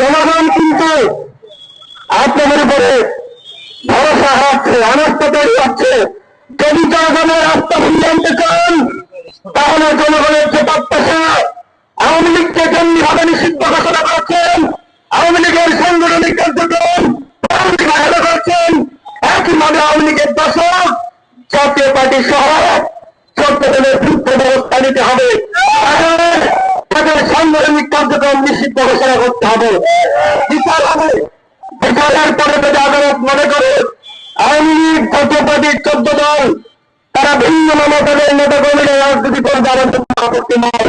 জনগণ কিন্তু আপনাদের উপরে ভরসা হারাচ্ছে অনাস্থা তৈরি হচ্ছে। যদি জনগণের রাস্তা ফিরিয়ে আনতে চান, তাহলে জনগণের যে প্রত্যাশা, আওয়ামী লীগকে জঙ্গি ভাবে নিষিদ্ধ ঘোষণা করেছেন, আওয়ামী লীগের সাংগঠনিক কার্যক্রম বাধানো করছেন, একইভাবে আওয়ামী লীগের দশক জাতীয় পার্টি সহ চট্টগ্রামের বিরুদ্ধে ব্যবস্থা নিতে হবে। সাংগঠনিক কার্যক্রম নিষিদ্ধ ঘোষণা করতে হবে। বিচার হবে। বিচারের পরে যদি আদালত মনে করে, আওয়ামী লীগ চোদ্দ দল, তারা ভিন্ন মমতাদের নেতা কর্মীরা রাজনীতি করে আমার জন্য আপত্তি নয়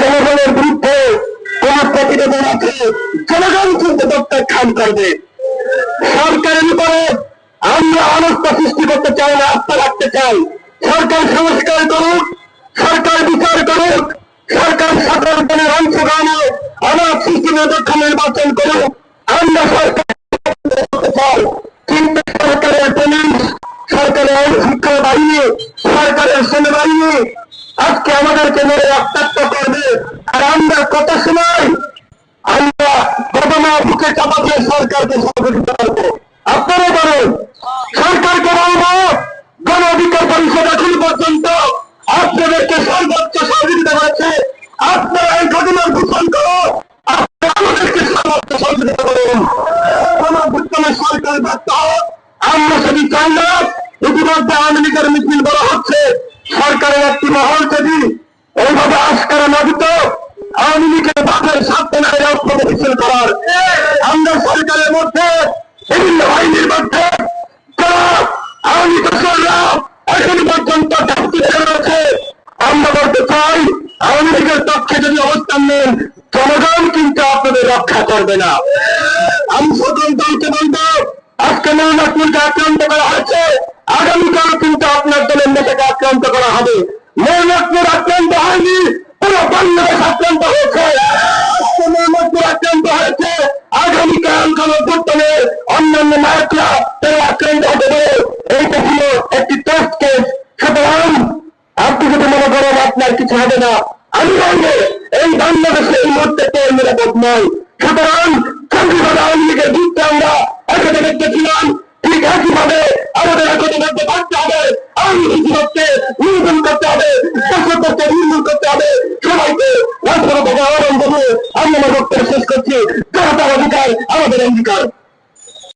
জনগণের বিরুদ্ধে কোন প্রতিবেদন আছে জনগণ কিন্তু প্রত্যাখ্যান করবে। সরকারের উপরে আমরা অনাস্থা সৃষ্টি করতে চাই না, আস্থা রাখতে চাই। সরকার সংস্কার করুক, সরকার বিচার করুক, সরকার সকল জনের অংশগ্রহণে সৃষ্টি নিরপেক্ষ নির্বাচন করুক। আমরা সরকার কিন্তু সরকারের পুলিশ সরকারের শিক্ষা বাহিনী, সরকারের সেনাবাহিনী আজকে আমাদেরকে মেরে রক্তাক্ত করবে। আর আমরা কত সময় আমরা ঘটনা বুকে চাপাতে সরকারকে সহযোগিতা করব। আপনারা বলেন, সরকারকে বলব, গণ অধিকার পরিষদ এখন পর্যন্ত আপনাদেরকে সর্বোচ্চ সহযোগিতা করেছে। আপনারা এই ঘটনার ঘোষণ করো আমাদেরকে সর্বোচ্চ সহযোগিতা করুন। কোন ভুক্তমে সরকার ব্যর্থ, আমরা সেটি চাই না, ইতিমধ্যে আওয়ামী লীগের মিছিল বলা হচ্ছে সরকারের একটি মহল যদি এইভাবে আস্কারা না দিত আওয়ামী লীগের বাপের সাথে মিছিল করার, আমরা সরকারের মধ্যে, বিভিন্ন বাহিনীর মধ্যে আমরা যদি কিন্তু আপনাদের রক্ষা করবে না। আমি আজকে আক্রান্ত করা অন্যান্য নায়করা তারা আক্রান্ত হতে পারে। এইটা ছিল একটি টেস্ট কেস সুতরাং আপনি যদি মনে করেন আপনার কিছু হবে না, আমি বলব, এই বাংলাদেশে এই মুহূর্তে কেউ নিরাপদ নয়। সুতরাং চন্দ্রবাদ আওয়ামী লীগের যুদ্ধে আমরা একসাথে দেখতেছিলাম। ঠিক একইভাবে আমাদের একসাথে দেখতে পারতে হবে। আওয়ামী লীগ বিরুদ্ধে নির্মূল করতে হবে। শাসককে নির্মূল করতে হবে। সবাইকে রাষ্ট্র আহ্বান করব আমি আমার বক্তব্য শেষ করছি। জনতার অধিকার, আমাদের অঙ্গীকার